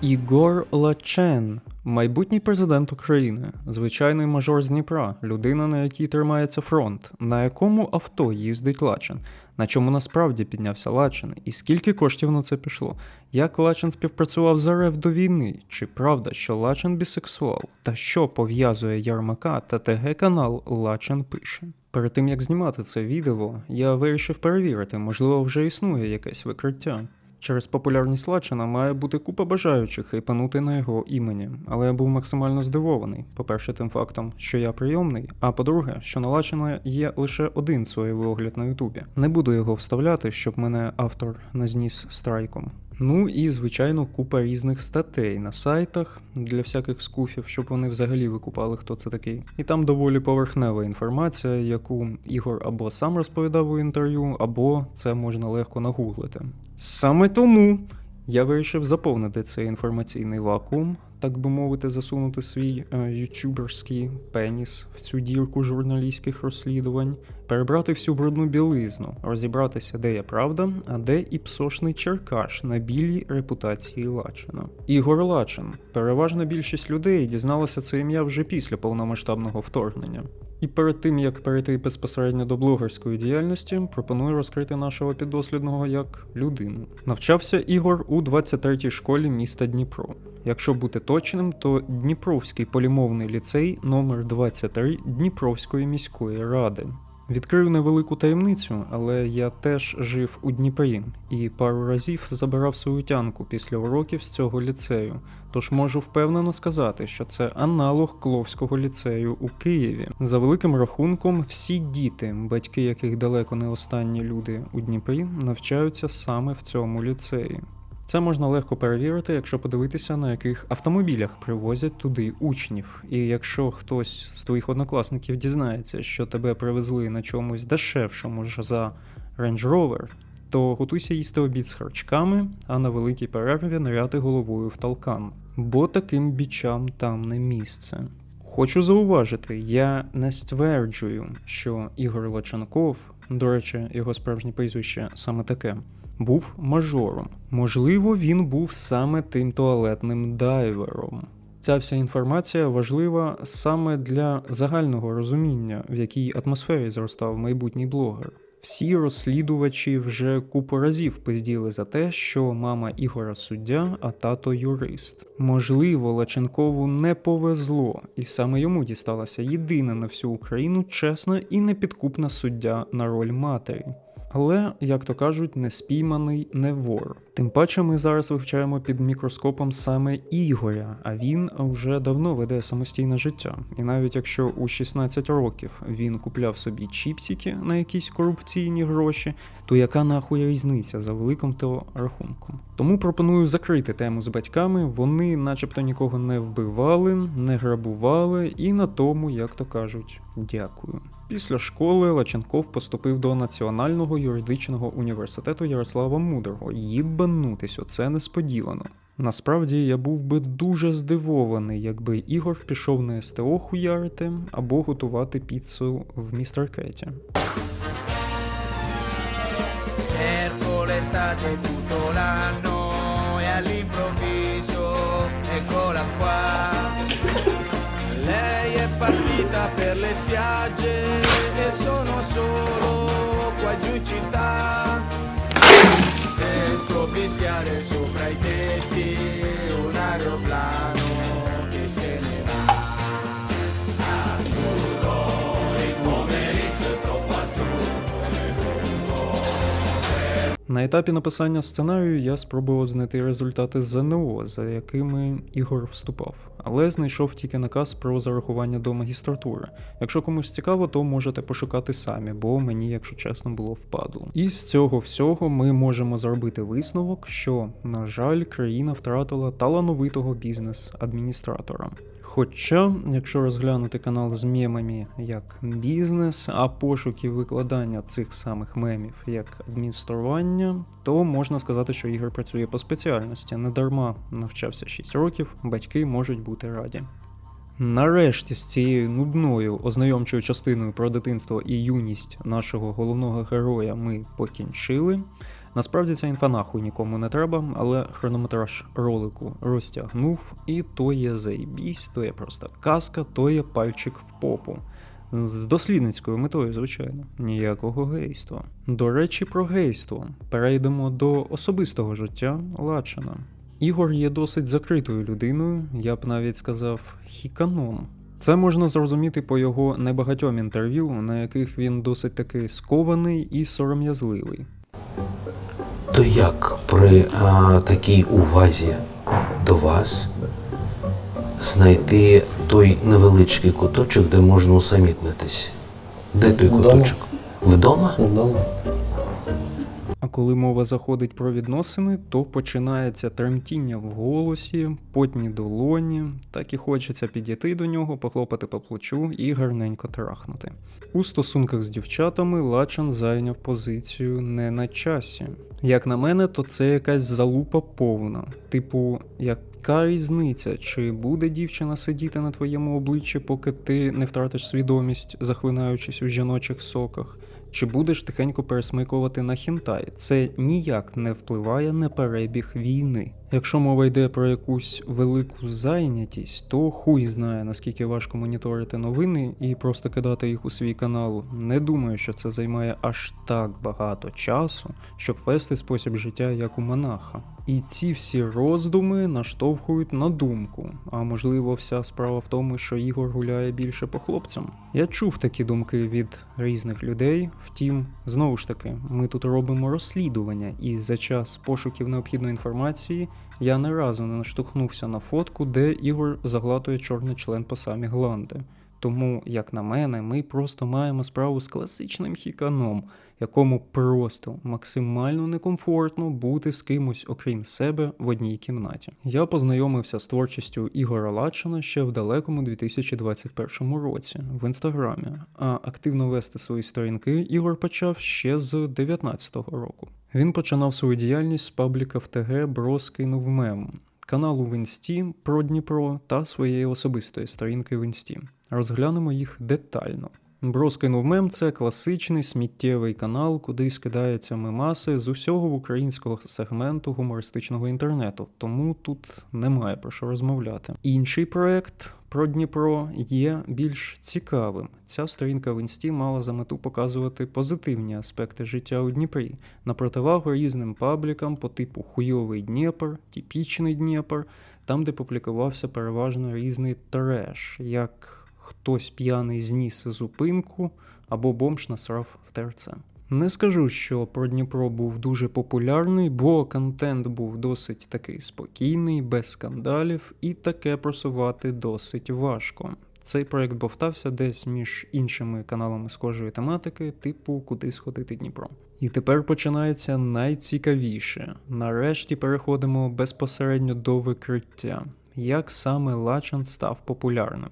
Ігор Лачен, майбутній президент України, звичайний мажор з Дніпра, людина, на якій тримається фронт, на якому авто їздить Лачен, на чому насправді піднявся Лачен, і скільки коштів на це пішло, як Лачен співпрацював з РФ до війни, чи правда, що Лачен бісексуал, та що пов'язує Ярмака та ТГ канал Лачен пише. Перед тим як знімати це відео, я вирішив перевірити, можливо, вже існує якесь викриття. Через популярність Лачина має бути купа бажаючих хайпанути на його імені, але я був максимально здивований. По-перше, тим фактом, що я прийомний, а по-друге, що на Лачина є лише один соєвий огляд на Ютубі. Не буду його вставляти, щоб мене автор не зніс страйком. Ну і звичайно купа різних статей на сайтах для всяких скуфів, щоб вони взагалі викупали, хто це такий. І там доволі поверхнева інформація, яку Ігор або сам розповідав у інтерв'ю, або це можна легко нагуглити. Саме тому я вирішив заповнити цей інформаційний вакуум, так би мовити, засунути свій е, ютуберський пеніс в цю дірку журналістських розслідувань, перебрати всю брудну білизну, розібратися, де є правда, а де і псошний черкаш на білій репутації Лачина. Ігор Лачин. Переважна більшість людей дізналася це ім'я вже після повномасштабного вторгнення. І перед тим як перейти безпосередньо до блогерської діяльності, пропоную розкрити нашого піддослідного як людину. Навчався Ігор у 23-й школі міста Дніпро. Якщо бути точним, то Дніпровський полімовний ліцей номер 23 Дніпровської міської ради. Відкрив невелику таємницю, але я теж жив у Дніпрі і пару разів забирав свою тянку після уроків з цього ліцею. Тож можу впевнено сказати, що це аналог Кловського ліцею у Києві. За великим рахунком, всі діти, батьки яких далеко не останні люди у Дніпрі, навчаються саме в цьому ліцеї. Це можна легко перевірити, якщо подивитися, на яких автомобілях привозять туди учнів. І якщо хтось з твоїх однокласників дізнається, що тебе привезли на чомусь дешевшому ж за Range Rover, то готуйся їсти обід з харчками, а на великій перерві ниряти головою в талкан. Бо таким бічам там не місце. Хочу зауважити, я не стверджую, що Ігор Лаченков, до речі, його справжнє прізвище саме таке, був мажором. Можливо, він був саме тим туалетним дайвером. Ця вся інформація важлива саме для загального розуміння, в якій атмосфері зростав майбутній блогер. Всі розслідувачі вже купу разів пизділи за те, що мама Ігора суддя, а тато юрист. Можливо, Лаченкову не повезло, і саме йому дісталася єдина на всю Україну чесна і непідкупна суддя на роль матері. Але, як то кажуть, не спійманий не вор. Тим паче ми зараз вивчаємо під мікроскопом саме Ігоря, а він вже давно веде самостійне життя. І навіть якщо у 16 років він купляв собі чіпсики на якісь корупційні гроші, то яка нахуй різниця за великим то рахунком? Тому пропоную закрити тему з батьками. Вони, начебто, нікого не вбивали, не грабували, і на тому, як то кажуть, дякую. Після школи Лаченков поступив до Національного юридичного університету Ярослава Мудрого. Їбанутись, оце несподівано. Насправді я був би дуже здивований, якби Ігор пішов на СТО хуярити або готувати піцу в містер Кеті. Partita per le spiagge e sono solo qua giù in città. Sento fischiare sopra i tetti На етапі написання сценарію я спробував знайти результати ЗНО, за якими Ігор вступав, але знайшов тільки наказ про зарахування до магістратури. Якщо комусь цікаво, то можете пошукати самі, бо мені, якщо чесно, було впадло. І з цього всього ми можемо зробити висновок, що, на жаль, країна втратила талановитого бізнес-адміністратора. Хоча, якщо розглянути канал з мемами як бізнес, а пошуки викладання цих самих мемів як адміністрування, то можна сказати, що Ігор працює по спеціальності. Недарма навчався 6 років, батьки можуть бути раді. Нарешті з цією нудною ознайомчою частиною про дитинство і юність нашого головного героя ми покінчили. Насправді ця інфа нахуй нікому не треба, але хронометраж ролику розтягнув, і то є заєбісь, то є просто казка, то є пальчик в попу. З дослідницькою метою, звичайно, ніякого гейства. До речі, про гейство. Перейдемо до особистого життя Лачина. Ігор є досить закритою людиною, я б навіть сказав, хіканом. Це можна зрозуміти по його небагатьом інтерв'ю, на яких він досить таки скований і сором'язливий. То як при а, такій увазі до вас знайти той невеличкий куточок, де можна усамітнитись? Де той Вдома. куточок? Вдома? Вдома. Коли мова заходить про відносини, то починається тремтіння в голосі, потні долоні, так і хочеться підійти до нього, похлопати по плечу і гарненько трахнути. У стосунках з дівчатами Лачан зайняв позицію не на часі. Як на мене, то це якась залупа повна. Типу, яка різниця, чи буде дівчина сидіти на твоєму обличчі, поки ти не втратиш свідомість, захлинаючись у жіночих соках? Чи будеш тихенько пересмикувати на хінтай? Це ніяк не впливає на перебіг війни. Якщо мова йде про якусь велику зайнятість, то хуй знає наскільки важко моніторити новини і просто кидати їх у свій канал. Не думаю, що це займає аж так багато часу, щоб вести спосіб життя як у монаха. І ці всі роздуми наштовхують на думку. А можливо, вся справа в тому, що Ігор гуляє більше по хлопцям. Я чув такі думки від різних людей. Втім, знову ж таки, ми тут робимо розслідування, і за час пошуків необхідної інформації я не разу не наштовхнувся на фотку, де Ігор заглатує чорний член по самі гланди. Тому, як на мене, ми просто маємо справу з класичним хіканом, якому просто максимально некомфортно бути з кимось, окрім себе, в одній кімнаті. Я познайомився з творчістю Ігора Лачина ще в далекому 2021 році в інстаграмі, а активно вести свої сторінки Ігор почав ще з 2019 року. Він починав свою діяльність з пабліка в ТГ Броскинув мем, каналу в Інсті про Дніпро та своєї особистої сторінки в Інсті. Розглянемо їх детально. Броскинув мем це класичний сміттєвий канал, куди скидаються мемаси з усього українського сегменту гумористичного інтернету, тому тут немає про що розмовляти. Інший проект про Дніпро є більш цікавим. Ця сторінка в інсті мала за мету показувати позитивні аспекти життя у Дніпрі на противагу різним паблікам по типу хуйовий Дніпр, типічний Дніпр, там, де публікувався переважно різний треш, як хтось п'яний зніс зупинку або бомж насрав в ТРЦ. Не скажу, що про Дніпро був дуже популярний, бо контент був досить такий спокійний, без скандалів, і таке просувати досить важко. Цей проект бовтався десь між іншими каналами схожої тематики, типу Куди сходити Дніпро. І тепер починається найцікавіше. Нарешті переходимо безпосередньо до викриття, як саме Лачан став популярним.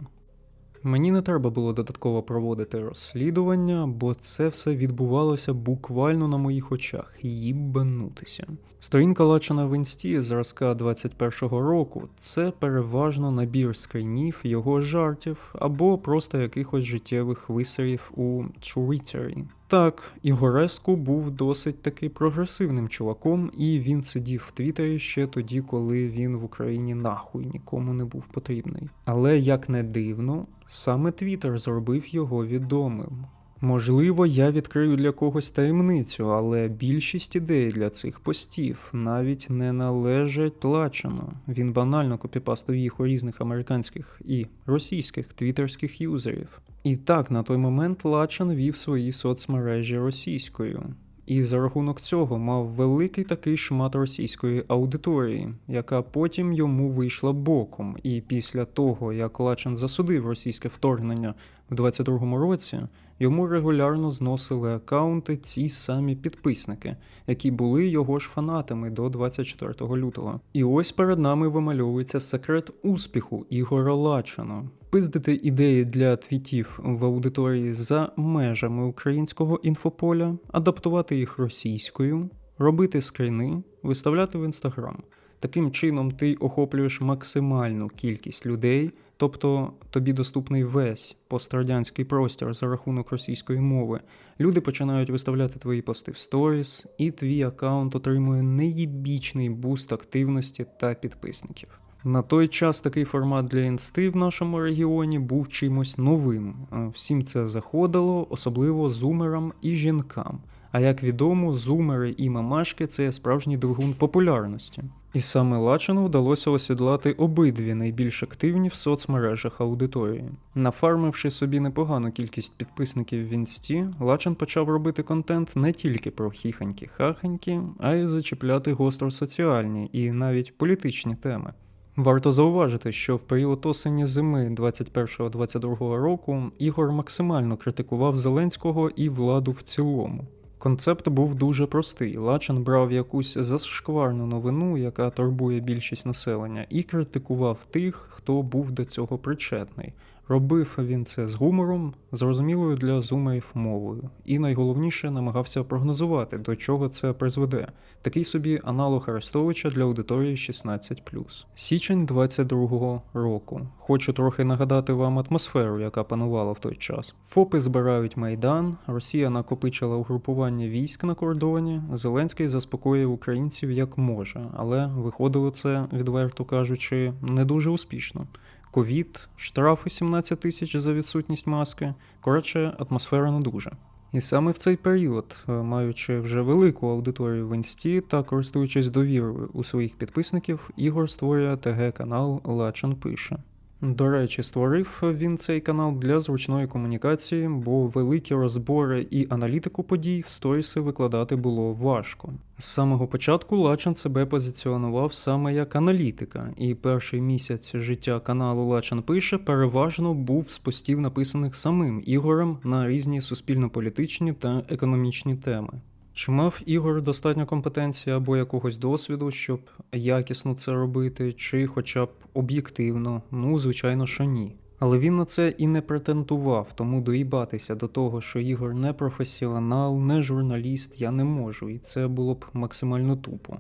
Мені не треба було додатково проводити розслідування, бо це все відбувалося буквально на моїх очах. Їбанутися. Сторінка лачена в інсті зразка 21-го року це переважно набір скринів, його жартів або просто якихось життєвих висерів у Твіттері. Так, Ігореску був досить таки прогресивним чуваком, і він сидів в Твіттері ще тоді, коли він в Україні нахуй нікому не був потрібний. Але як не дивно, саме Твіттер зробив його відомим. Можливо, я відкрию для когось таємницю, але більшість ідей для цих постів навіть не належать Лачану. Він банально копіпастив їх у різних американських і російських твіттерських юзерів. І так, на той момент Лачан вів свої соцмережі російською. І за рахунок цього мав великий такий шмат російської аудиторії, яка потім йому вийшла боком. І після того, як Лачан засудив російське вторгнення в 22-му році, йому регулярно зносили акаунти ці самі підписники, які були його ж фанатами до 24 лютого. І ось перед нами вимальовується секрет успіху Ігора Лачана. Пиздити ідеї для твітів в аудиторії за межами українського інфополя, адаптувати їх російською, робити скріни, виставляти в інстаграм. Таким чином ти охоплюєш максимальну кількість людей, Тобто тобі доступний весь пострадянський простір за рахунок російської мови. Люди починають виставляти твої пости в сторіс, і твій аккаунт отримує неїбічний буст активності та підписників. На той час такий формат для інсти в нашому регіоні був чимось новим. Е, Всім це заходило, особливо зумерам і жінкам. А як відомо, зумери і мамашки це справжній двигун популярності. І саме Лачину вдалося осідлати обидві найбільш активні в соцмережах аудиторії. Нафармивши собі непогану кількість підписників в інсті, Лачин почав робити контент не тільки про хіханьки-хаханьки, а й зачіпляти гостро соціальні і навіть політичні теми. Варто зауважити, що в період осені зими 21-22 року Ігор максимально критикував Зеленського і владу в цілому. Концепт був дуже простий. Лачин брав якусь зашкварну новину, яка турбує більшість населення, і критикував тих, хто був до цього причетний. Робив він це з гумором, зрозумілою для зумерів мовою, і найголовніше намагався прогнозувати, до чого це призведе. Такий собі аналог Арестовича для аудиторії 16+. Січень 22-го року. Хочу трохи нагадати вам атмосферу, яка панувала в той час. ФОПи збирають майдан, Росія накопичила угрупування військ на кордоні. Зеленський заспокоює українців як може, але виходило це, відверто кажучи, не дуже успішно. Ковід, штрафи 17 тисяч за відсутність маски. Коротше, атмосфера не дуже. І саме в цей період, е, маючи вже велику аудиторію в інсті та користуючись довірою у своїх підписників, Ігор створює ТГ-канал Лачен пише. До речі, створив він цей канал для зручної комунікації, бо великі розбори і аналітику подій в сторіси викладати було важко. З самого початку Лачан себе позиціонував саме як аналітика, і перший місяць життя каналу Лачан пише переважно був з постів написаних самим Ігорем на різні суспільно-політичні та економічні теми. Чи мав Ігор достатньо компетенції або якогось досвіду, щоб якісно це робити, чи хоча б об'єктивно? Ну, звичайно, що ні. Але він на це і не претендував, тому доїбатися до того, що Ігор не професіонал, не журналіст, я не можу, і це було б максимально тупо.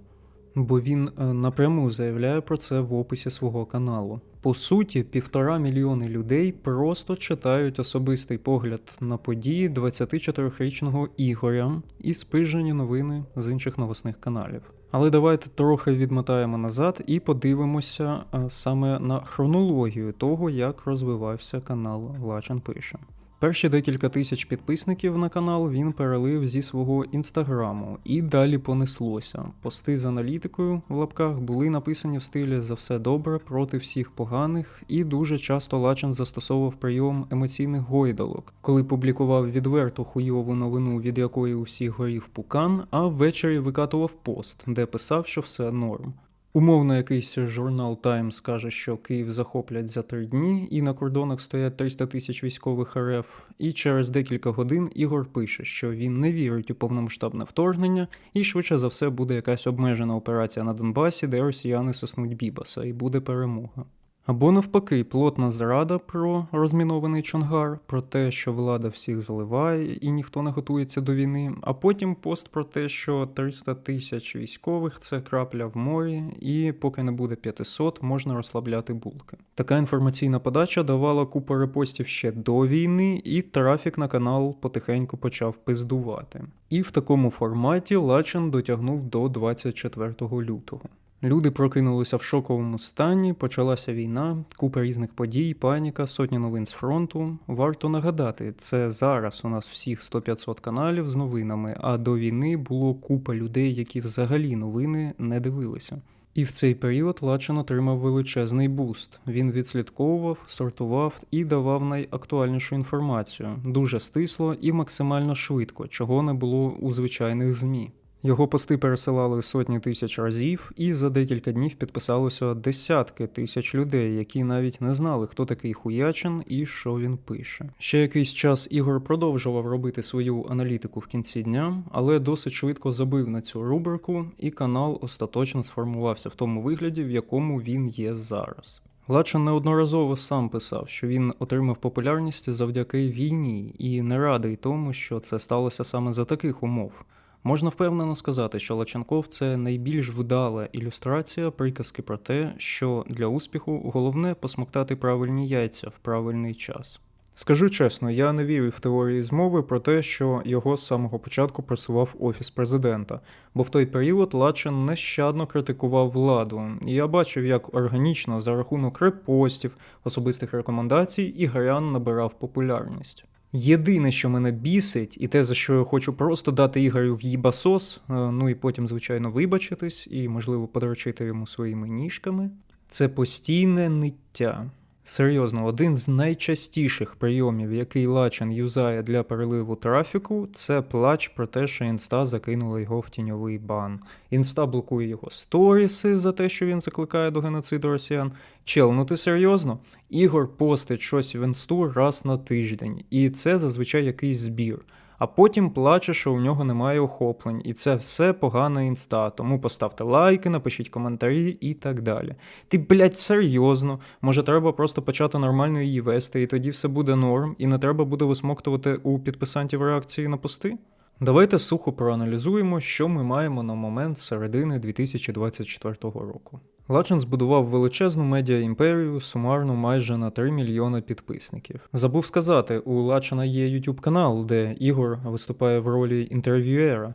Бо він е, напряму заявляє про це в описі свого каналу. По суті, півтора мільйони людей просто читають особистий погляд на події 24-річного Ігоря і спижені новини з інших новосних каналів. Але давайте трохи відмотаємо назад і подивимося е, саме на хронологію того, як розвивався канал Лачен Пише. Перші декілька тисяч підписників на канал він перелив зі свого інстаграму, і далі понеслося. Пости з аналітикою в лапках були написані в стилі за все добре проти всіх поганих, і дуже часто Лачен застосовував прийом емоційних гойдалок, коли публікував відверту хуйову новину, від якої у всіх горів пукан, а ввечері викатував пост, де писав, що все норм. Умовно, якийсь журнал Times каже, що Київ захоплять за три дні, і на кордонах стоять 300 тисяч військових РФ. І через декілька годин Ігор пише, що він не вірить у повномасштабне вторгнення, і швидше за все буде якась обмежена операція на Донбасі, де росіяни соснуть Бібаса, і буде перемога. Або навпаки, плотна зрада про розмінований Чонгар, про те, що влада всіх заливає і ніхто не готується до війни, а потім пост про те, що 300 тисяч військових це крапля в морі, і поки не буде 500, можна розслабляти булки. Така інформаційна подача давала купу репостів ще до війни, і трафік на канал потихеньку почав пиздувати. І в такому форматі Лачин дотягнув до 24 лютого. Люди прокинулися в шоковому стані, почалася війна, купа різних подій, паніка, сотні новин з фронту. Варто нагадати, це зараз у нас всіх 100-500 каналів з новинами, а до війни було купа людей, які взагалі новини не дивилися. І в цей період Лачин отримав величезний буст. Він відслідковував, сортував і давав найактуальнішу інформацію дуже стисло і максимально швидко, чого не було у звичайних ЗМІ. Його пости пересилали сотні тисяч разів, і за декілька днів підписалося десятки тисяч людей, які навіть не знали, хто такий хуячин і що він пише. Ще якийсь час Ігор продовжував робити свою аналітику в кінці дня, але досить швидко забив на цю рубрику, і канал остаточно сформувався в тому вигляді, в якому він є зараз. Лачин неодноразово сам писав, що він отримав популярність завдяки війні, і не радий тому, що це сталося саме за таких умов. Можна впевнено сказати, що Лаченков це найбільш вдала ілюстрація приказки про те, що для успіху головне посмоктати правильні яйця в правильний час. Скажу чесно, я не вірю в теорії змови про те, що його з самого початку просував офіс президента, бо в той період Лачин нещадно критикував владу, і я бачив, як органічно за рахунок репостів, особистих рекомендацій Ігорян набирав популярність. Єдине, що мене бісить, і те, за що я хочу просто дати Ігорю в їбасос, е, ну і потім, звичайно, вибачитись, і, можливо, подрочити йому своїми ніжками, це постійне ниття. Серйозно, один з найчастіших прийомів, який Лачин юзає для переливу трафіку, це плач про те, що інста закинула його в тіньовий бан. Інста блокує його сторіси за те, що він закликає до геноциду росіян. Чел, ну ти серйозно? Ігор постить щось в інсту раз на тиждень, і це зазвичай якийсь збір. А потім плаче, що у нього немає охоплень, і це все погана інста. Тому поставте лайки, напишіть коментарі і так далі. Ти, блядь, серйозно. Може, треба просто почати нормально її вести, і тоді все буде норм, і не треба буде висмоктувати у підписантів реакції на пости? Давайте сухо проаналізуємо, що ми маємо на момент середини 2024 року. Лачин збудував величезну медіа імперію сумарно майже на 3 мільйони підписників. Забув сказати, у Лачина є YouTube канал, де Ігор виступає в ролі інтерв'юера.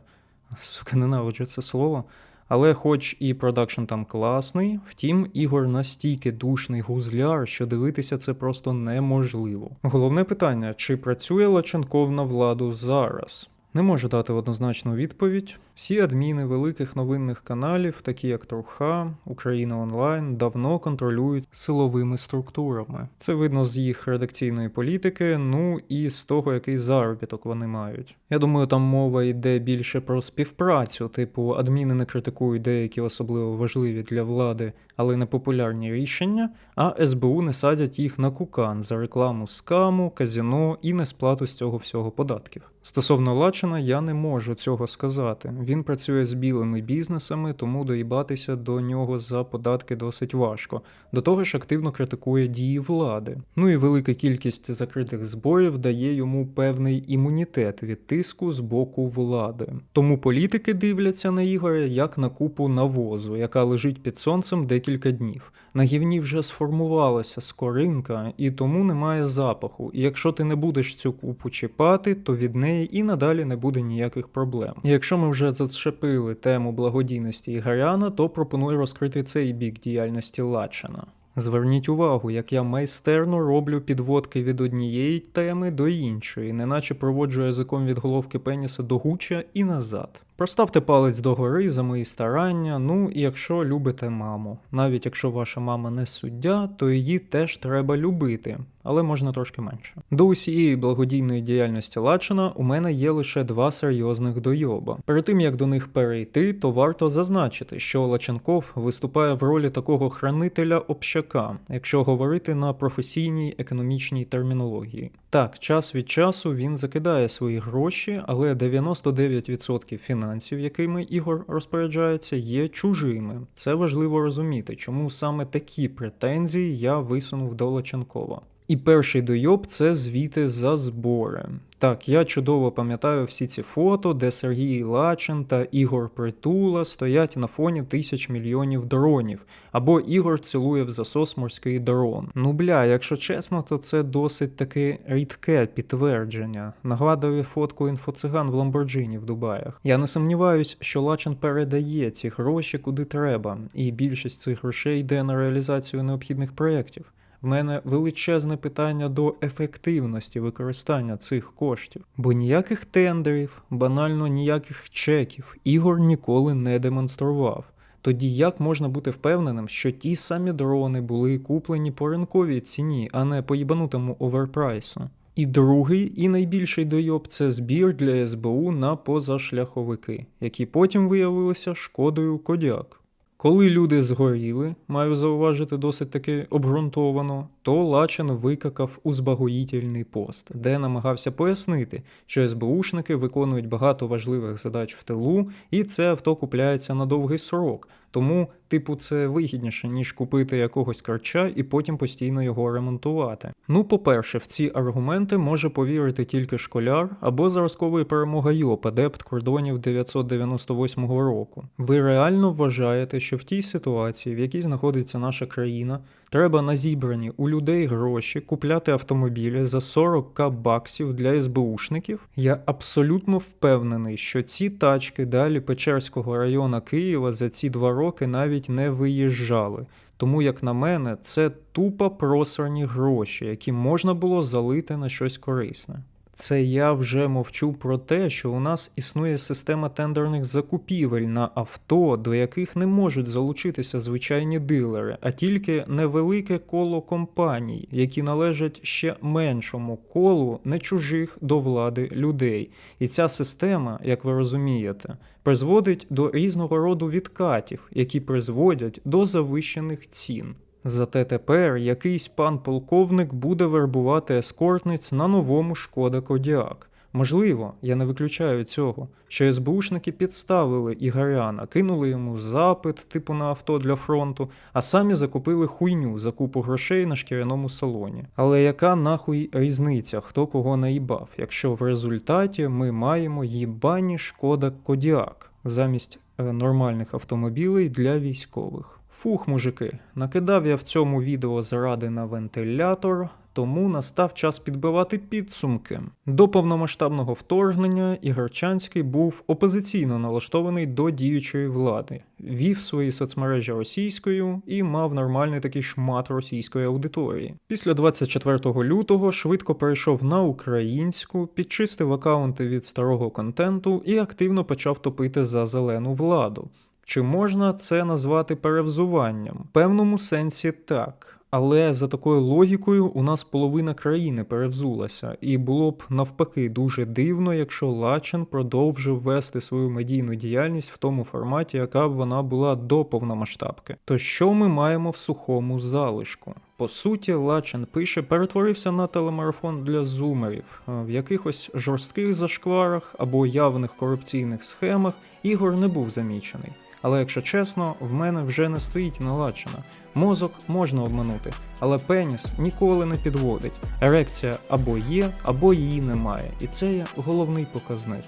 Сука, ненавиджу це слово. Але хоч і продакшн там класний, втім, Ігор настільки душний гузляр, що дивитися це просто неможливо. Головне питання: чи працює Лаченков на владу зараз? Не можу дати однозначну відповідь. Всі адміни великих новинних каналів, такі як Труха, Україна Онлайн, давно контролюють силовими структурами. Це видно з їх редакційної політики, ну і з того, який заробіток вони мають. Я думаю, там мова йде більше про співпрацю, типу адміни не критикують деякі особливо важливі для влади, але непопулярні рішення, а СБУ не садять їх на кукан за рекламу скаму, казіно і несплату з цього всього податків. Стосовно Лачина, я не можу цього сказати. Він працює з білими бізнесами, тому доїбатися до нього за податки досить важко. До того ж, активно критикує дії влади. Ну і велика кількість закритих зборів дає йому певний імунітет від тиску з боку влади. Тому політики дивляться на Ігоря як на купу навозу, яка лежить під сонцем декілька днів. На гівні вже сформувалася скоринка, і тому немає запаху. І якщо ти не будеш цю купу чіпати, то від неї і надалі не буде ніяких проблем. І якщо ми вже зачепили тему благодійності Ігоряна, то пропоную розкрити цей бік діяльності Лачина. Зверніть увагу, як я майстерно роблю підводки від однієї теми до іншої, неначе проводжу язиком від головки пеніса до гуча і назад. Проставте палець догори за мої старання. Ну і якщо любите маму. Навіть якщо ваша мама не суддя, то її теж треба любити, але можна трошки менше. До усієї благодійної діяльності Лачина у мене є лише два серйозних дойоба. Перед тим як до них перейти, то варто зазначити, що Лаченков виступає в ролі такого хранителя общака, якщо говорити на професійній економічній термінології. Так, час від часу він закидає свої гроші, але 99% фінансів, якими Ігор розпоряджається, є чужими. Це важливо розуміти, чому саме такі претензії я висунув до Лаченкова. І перший дойоб це звіти за збори. Так, я чудово пам'ятаю всі ці фото, де Сергій Лачин та Ігор Притула стоять на фоні тисяч мільйонів дронів, або Ігор цілує в засос морський дрон. Ну бля, якщо чесно, то це досить таки рідке підтвердження. Нагадує фотку інфоциган в Ламборджині в Дубаях. Я не сумніваюсь, що Лачин передає ці гроші куди треба, і більшість цих грошей йде на реалізацію необхідних проєктів. В мене величезне питання до ефективності використання цих коштів, бо ніяких тендерів, банально ніяких чеків Ігор ніколи не демонстрував. Тоді як можна бути впевненим, що ті самі дрони були куплені по ринковій ціні, а не по їбанутому оверпрайсу? І другий і найбільший дойоб це збір для СБУ на позашляховики, які потім виявилися шкодою кодяк. Коли люди згоріли, маю зауважити досить таки обґрунтовано, то Лачин викакав узбагоїтельний пост, де намагався пояснити, що СБУшники виконують багато важливих задач в тилу, і це авто купляється на довгий срок. Тому, типу, це вигідніше, ніж купити якогось карча і потім постійно його ремонтувати. Ну, по-перше, в ці аргументи може повірити тільки школяр або зразковий перемога ЙОП, адепт кордонів 998 року. Ви реально вважаєте, що в тій ситуації, в якій знаходиться наша країна, треба на зібрані у людей гроші купляти автомобілі за 40к баксів для СБУшників? Я абсолютно впевнений, що ці тачки далі Печерського району Києва за ці два роки навіть не виїжджали. Тому, як на мене, це тупо просрані гроші, які можна було залити на щось корисне. Це я вже мовчу про те, що у нас існує система тендерних закупівель на авто, до яких не можуть залучитися звичайні дилери, а тільки невелике коло компаній, які належать ще меншому колу не чужих до влади людей. І ця система, як ви розумієте, призводить до різного роду відкатів, які призводять до завищених цін. Зате тепер якийсь пан полковник буде вербувати ескортниць на новому шкода Кодіак. Можливо, я не виключаю цього, що СБУшники підставили Ігоряна, кинули йому запит, типу на авто для фронту, а самі закупили хуйню за купу грошей на шкіряному салоні. Але яка нахуй різниця, хто кого наїбав, якщо в результаті ми маємо їбані шкода Кодіак замість е, нормальних автомобілей для військових? Фух, мужики, накидав я в цьому відео заради на вентилятор, тому настав час підбивати підсумки. До повномасштабного вторгнення Ігорчанський був опозиційно налаштований до діючої влади, вів свої соцмережі російською і мав нормальний такий шмат російської аудиторії. Після 24 лютого швидко перейшов на українську, підчистив акаунти від старого контенту і активно почав топити за зелену владу. Чи можна це назвати перевзуванням? В певному сенсі так. Але за такою логікою у нас половина країни перевзулася, і було б навпаки дуже дивно, якщо Лачин продовжив вести свою медійну діяльність в тому форматі, яка б вона була до повномасштабки. То що ми маємо в сухому залишку? По суті, Лачин пише, перетворився на телемарафон для зумерів. В якихось жорстких зашкварах або явних корупційних схемах Ігор не був замічений. Але якщо чесно, в мене вже не стоїть налачена. Мозок можна обманути, але пеніс ніколи не підводить. Ерекція або є, або її немає, і це є головний показник.